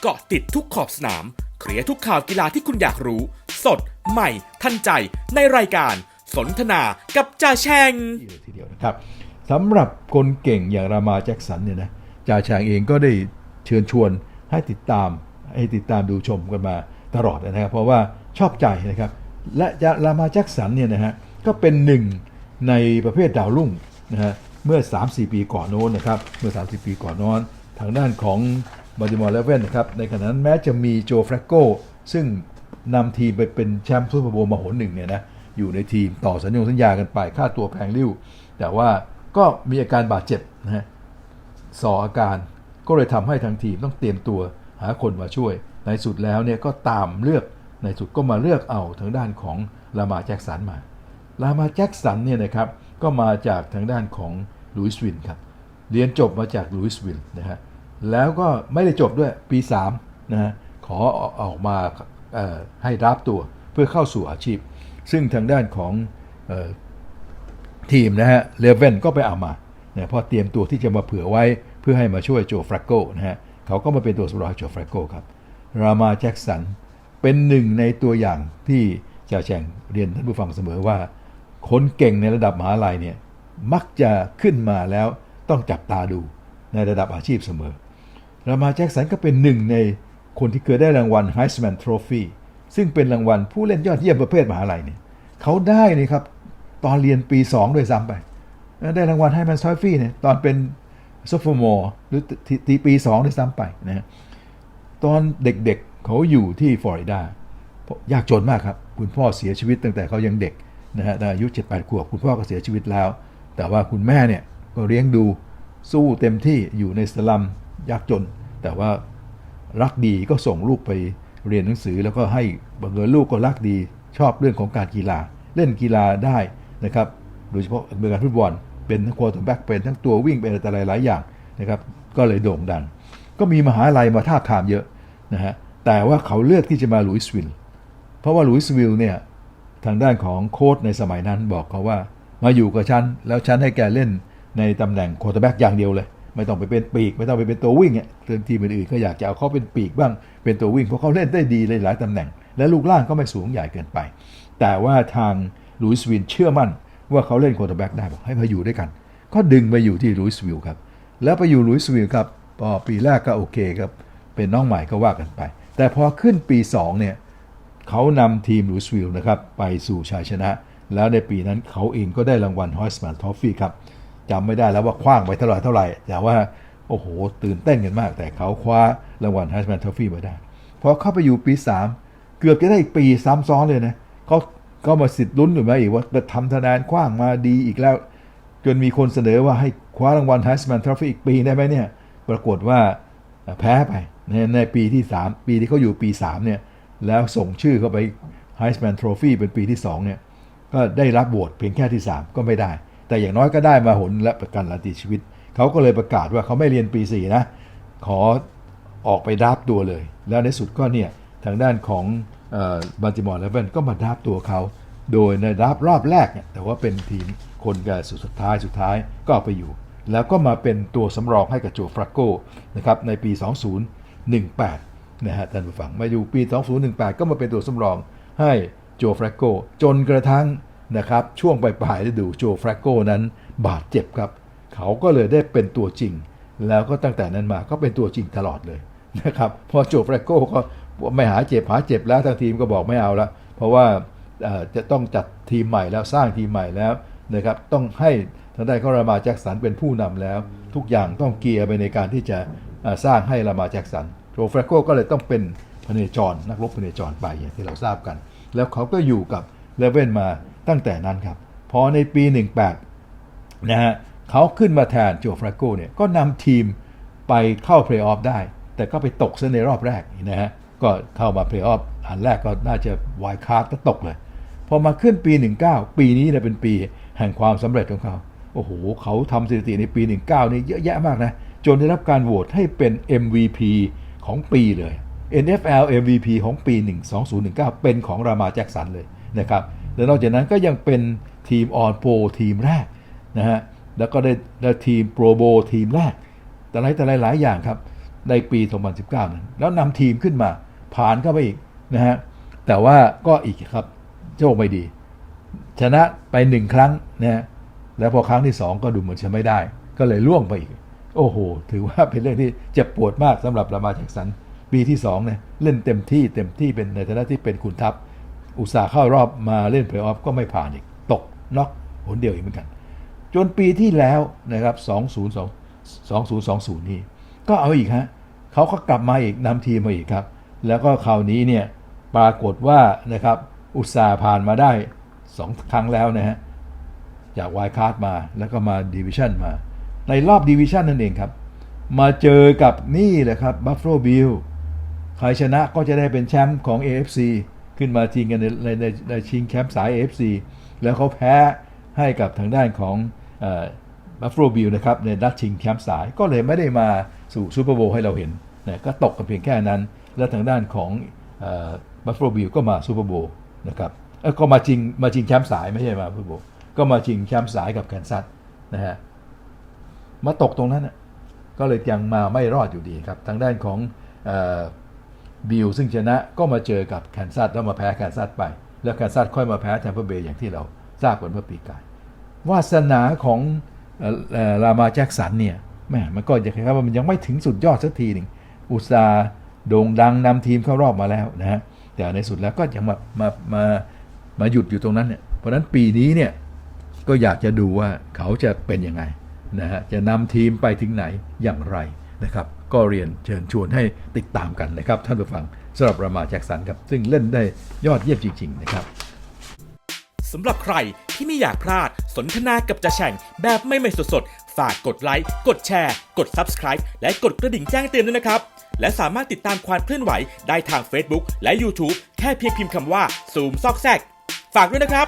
เกาะติดทุกขอบสนาม เคลียร์ทุกข่าวกีฬาที่คุณอยากรู้ สด ใหม่ ทันใจ ในรายการ สนทนากับจ่าแชงทีเลยทีเดียวนะครับสำหรับคนเก่งอย่างรามาแจ็คสันเนี่ยนะจ่าแฉางเองก็ได้เชิญชวนให้ติดตาม ให้ติดตามดูชมกันมาตลอดนะครับ เพราะว่าชอบใจนะครับ และจะรามาแจ็คสันเนี่ยนะฮะก็เป็นหนึ่งในประเภทดาวรุ่งนะฮะเมื่อ 3-4 ปีก่อนโน้นนะครับ เมื่อ30ปีก่อนโน้น ทางด้านของ บัลติมอร์เลเว่นนะครับในขณะนั้นแม้จะมีโจแฟรโกซึ่งนำทีมไปเป็นแชมป์ซูเปอร์โบว์มาหนหนึ่งเนี่ยนะอยู่ในทีมต่อสัญญงสัญญากันไปค่าตัวแพงริ้ว แต่ว่าก็มีอาการบาดเจ็บนะฮะสออาการก็เลยทำให้ทางทีมต้องเตรียมตัวหาคนมาช่วย ในสุดแล้วเนี่ยก็ตามเลือกในสุดก็มาเลือกเอาทางด้านของลามาแจ็กสันมาลามาแจ็กสันเนี่ยนะครับก็มาจากทางด้านของลุยส์วินครับเรียนจบมาจากลุยส์วินนะฮะ แล้วก็ไม่ได้จบด้วยปี3นะฮะขอออกมาให้รับตัวเพื่อเข้าสู่อาชีพ ซึ่งทางด้านของออทีมนะฮะเลเว่นก็ไปเอามาเนี่ยพราะเตรียมตัวที่จะมาเผื่อไว้เพื่อให้มาช่วยโจฟรักโกนะฮะเขาก็มาเป็นตัวสำรองโจฟรักโกครับรามาแจ็กสันเป็นหนึ่งในตัวอย่างที่จ่าแฉงเรียนท่านผู้ฟังเสมอว่า คนเก่งในระดับมหาลัยเนี่ยมักจะขึ้นมาแล้วต้องจับตาดูในระดับอาชีพเสมอ รามาแจ็กสันก็เป็นหนึ่งในคนที่เคยได้รางวัล Heisman Trophy ซึ่งเป็นรางวัลผู้เล่นยอดเยี่ยมประเภทมหาลัยเนี่ยเขาได้นี่ครับตอนเรียนปี 2 ด้วยซ้ำไป ได้รางวัล Heisman Trophy เนี่ยตอนเป็น sophomore หรือทตีปี 2 ด้วยซ้ำไปนะฮะตอนเด็กๆเขาอยู่ที่ฟลอริดายากจนมากครับ คุณพ่อเสียชีวิตตั้งแต่เขายังเด็กนะฮะอายุ7-8ขวบคุณพ่อก็เสียชีวิตแล้ว แต่ว่าคุณแม่เนี่ยก็เลี้ยงดูสู้เต็มที่อยู่ในสลัมยากจน แต่ว่ารักดีก็ส่งลูกไปเรียนหนังสือแล้วก็ให้บังเอิญลูกก็รักดีชอบเรื่องของการกีฬา เล่นกีฬาได้นะครับ โดยเฉพาะเมืองการฟุตบอลเป็นทั้งควอเตอร์แบ็กเป็นทั้งตัววิ่งเป็นอะไรหลายอย่างนะครับก็เลยโด่งดัง ก็มีมหาลัยมาทาทามเยอะนะฮะแต่ว่าเขาเลือกที่จะมาลุยส์วิลเพราะว่าลุยส์วิลเนี่ยทางด้านของโค้ชในสมัยนั้นบอกเขาว่ามาอยู่กับฉันแล้วฉันให้แกเล่นในตำแหน่งโคตอร์แบ็กอย่างเดียวเลย ไม่ต้องไปเป็นปีก ไม่ต้องไปเป็นตัววิ่งเนี่ยทีมอื่นๆก็อยากจะเอาเขาเป็นปีกบ้างเป็นตัววิ่งเพราะเขาเล่นได้ดีเลยหลายตำแหน่ง และลูกล่างก็ไม่สูงใหญ่เกินไป แต่ว่าทางลุยส์วิลเชื่อมั่น ว่าเขาเล่นโคตรแบ็กได้บอกให้มาอยู่ด้วยกัน ก็ดึงไปอยู่ที่ลุยส์วิลครับแล้วไปอยู่ลุยส์วิลครับพอปีแรกก็โอเคครับเป็นน้องใหม่ก็ว่ากันไป แต่พอขึ้นปีสองเนี่ยเขานำทีมลูส์วิลนะครับไปสู่ชัยชนะ แล้วในปีนั้นเขาเองก็ได้รางวัลฮอยส์แมนทอฟฟี่ครับ จำไม่ได้แล้วว่าคว้างไปเท่าไหร่เท่าไหร่ แต่ว่า โอ้โห ตื่นเต้นกันมาก แต่เขาคว้ารางวัลฮอยส์แมนทอฟฟี่มาได้พอเข้าไปอยู่ปี 3 เกือบจะได้อีกปีซ้ำซ้อนเลยนะเขาก็มาสิทธิ์ลุ้นอยู่ไหมอีกว่าจะทำคะแนคว้างมาดีอีกแล้ว จนมีคนเสนอว่าให้คว้ารางวัลฮ e สแมนทรอฟี่อีกปีได้ไหมเนี่ย ปรากฏว่าแพ้ไปในในปีที่ 3 ปีที่เขาอยู่ปี 3 เนี่ย แล้วส่งชื่อเข้าไป Heisman Trophy เป็นปีที่ 2 เนี่ย ก็ได้รับโหวตเพียงแค่ที่ 3 ก็ไม่ได้ แต่อย่างน้อยก็ได้มาหนและประกันลันตีชีวิต เขาก็เลยประกาศว่าเขาไม่เรียนปี 4 นะ ขอออกไปรับตัวเลย แล้วในสุดก็เนี่ยทางด้านของบัลติมอร์เลเวนก็มาดับตัวเขา โดยในรับรอบแรกเนี่ยแต่ว่าเป็นทีมคนกับสุดสุดท้ายสุดท้ายก็เอาไปอยู่ แล้วก็มาเป็นตัวสำรองให้กับโจฟรักโกนะครับในปี 2018 นะฮะท่านผู้ฟังมาอยู่ปี 2018 ก็มาเป็นตัวสำรองให้โจฟรักโกจนกระทั่ง นะครับ ช่วงปลายๆฤดูโจฟรกโกนั้นบาดเจ็บครับ เขาก็เลยได้เป็นตัวจริง แล้วก็ตั้งแต่นั้นมาก็เป็นตัวจริงตลอดเลยนะครับพอโจฟรกโกก็ไม่หาเจ็บหาเจ็บแล้วทางทีมก็บอกไม่เอาละเพราะว่าจะต้องจัดทีมใหม่แล้วสร้างทีมใหม่แล้วนะครับต้องให้ทางด้านเขารามาแจ็คสันเป็นผู้นำแล้ว ทุกอย่างต้องเกียร์ไปในการที่จะสร้างให้รามาแจ็คสันโจฟรกโกก็เลยต้องเป็นพเนจร นักรบพเนจรไปอย่างที่เราทราบกัน แล้วเขาก็อยู่กับเลเว่นมา ตั้งแต่นั้นครับ พอในปี 18 นะฮะเขาขึ้นมาแทนโจฟราโกเนี่ยก็นำทีมไปเข้าเพลย์ออฟได้ แต่ก็ไปตกซะในรอบแรกนะฮะก็เข้ามาเพลย์ออฟอันแรกก็น่าจะวายคาร์ดก็ตกเลย พอมาขึ้นปี 19 ปีนี้เนี่ยเป็นปีแห่งความสำเร็จของเขา โอ้โห เขาทำสถิติในปี 19 นี่เยอะแยะมากนะ จนได้รับการโหวตให้เป็น MVP ของปีเลย NFL MVP ของปี 12019 เป็นของรามาแจ็คสันเลยนะครับ และนอกจากนั้นก็ยังเป็นทีมออนโปรทีมแรกนะฮะแล้วก็ได้ได้ทีมโปรโบทีมแรก แต่หลายแต่หลายอย่างครับ ในปี 2019 นั้น แล้วนำทีมขึ้นมา ผ่านเข้าไปอีกนะฮะแต่ว่าก็อีกครับโชคไม่ดี ชนะไปหนึ่งครั้งนะฮะแล้วพอครั้งที่สองก็ดูเหมือนจะไม่ได้ ก็เลยล่วงไปอีก โอ้โห ถือว่าเป็นเรื่องที่เจ็บปวดมากสำหรับรามาแจ็คสันปีที่2เนี่ยเล่นเต็มที่เต็มที่เป็นในฐานะที่เป็นขุนทัพ อุตสาห์เข้ารอบมาเล่นเพลย์ออฟก็ไม่ผ่านอีก ตกน็อกหนเดียวอีกเหมือนกัน จนปีที่แล้วนะครับ 2020 2020 นี่ก็เอาอีกฮะเขาก็กลับมาอีกนำทีมมาอีกครับ แล้วก็คราวนี้เนี่ยปรากฏว่านะครับอุตสาห์ผ่านมาได้ 2 ครั้งแล้วนะฮะจากวายคาร์ดมาแล้วก็มาดิวิชั่นมา ในรอบดิวิชั่นนั่นเองครับ มาเจอกับนี่แหละครับบัฟ f ฟ l o บิลใครชนะก็จะได้เป็นแชมป์ของ AFC ขึ้นมาชิงกันในในในในชิงแชมป์สาย AFC แล้วเขาแพ้ให้กับทางด้านของบัฟ f ฟ l o บิลนะครับในนัดชิงแชมป์สายก็เลยไม่ได้มาสู่ซูเปอร์โบว์ให้เราเห็นนะก็ตกกันเพียงแค่นั้น แล้วทางด้านของบัฟ f ฟ l o บิลก็มาซูเปอร์โบว์นะครับก็มาชิงมาชิงแชมป์สายไม่ใช่มาซูเปอร์โบว์ก็มาชิงแชมป์สายกับแคนซัสนะฮะมาตกตรงนั้นก็เลยยังมาไม่รอดอยู่ดีครับทางด้านของ บิลซึ่งชนะก็มาเจอกับแคนซัสแล้วมาแพ้แคนซัสไป แล้วแคนซัสค่อยมาแพ้แทมเปอร์เบย์อย่างที่เราทราบกันเมื่อปีกายวาสนาของเอ่อเอ่อรามาแจ็คสันเนี่ยแม่มันก็ยังครับว่ามันยังไม่ถึงสุดยอดสักทีหนึ่งอุตสาโด่งดังนำทีมเข้ารอบมาแล้วนะฮะแต่ในสุดแล้วก็ยังมามามามาหยุดอยู่ตรงนั้นเนี่ยเพราะฉะนั้นปีนี้เนี่ยก็อยากจะดูว่าเขาจะเป็นยังไงนะฮะจะนำทีมไปถึงไหนอย่างไรนะครับ ก็เรียนเชิญชวนให้ติดตามกันนะครับ ท่านผู้ฟังสำหรับรามาแจ็คสันครับ ซึ่งเล่นได้ยอดเยี่ยมจริง ๆ นะครับสำหรับใครที่ไม่อยากพลาดสนทนากับจ่าแฉ่งแบบไม่ไม่สดๆ ฝากกดไลค์ กดแชร์ กด Subscribe และกดกระดิ่งแจ้งเตือนด้วยนะครับ และสามารถติดตามความเคลื่อนไหวได้ทาง Facebook และ YouTube แค่เพียงพิมพ์คำว่าซูมซอกแซก ฝากด้วยนะครับ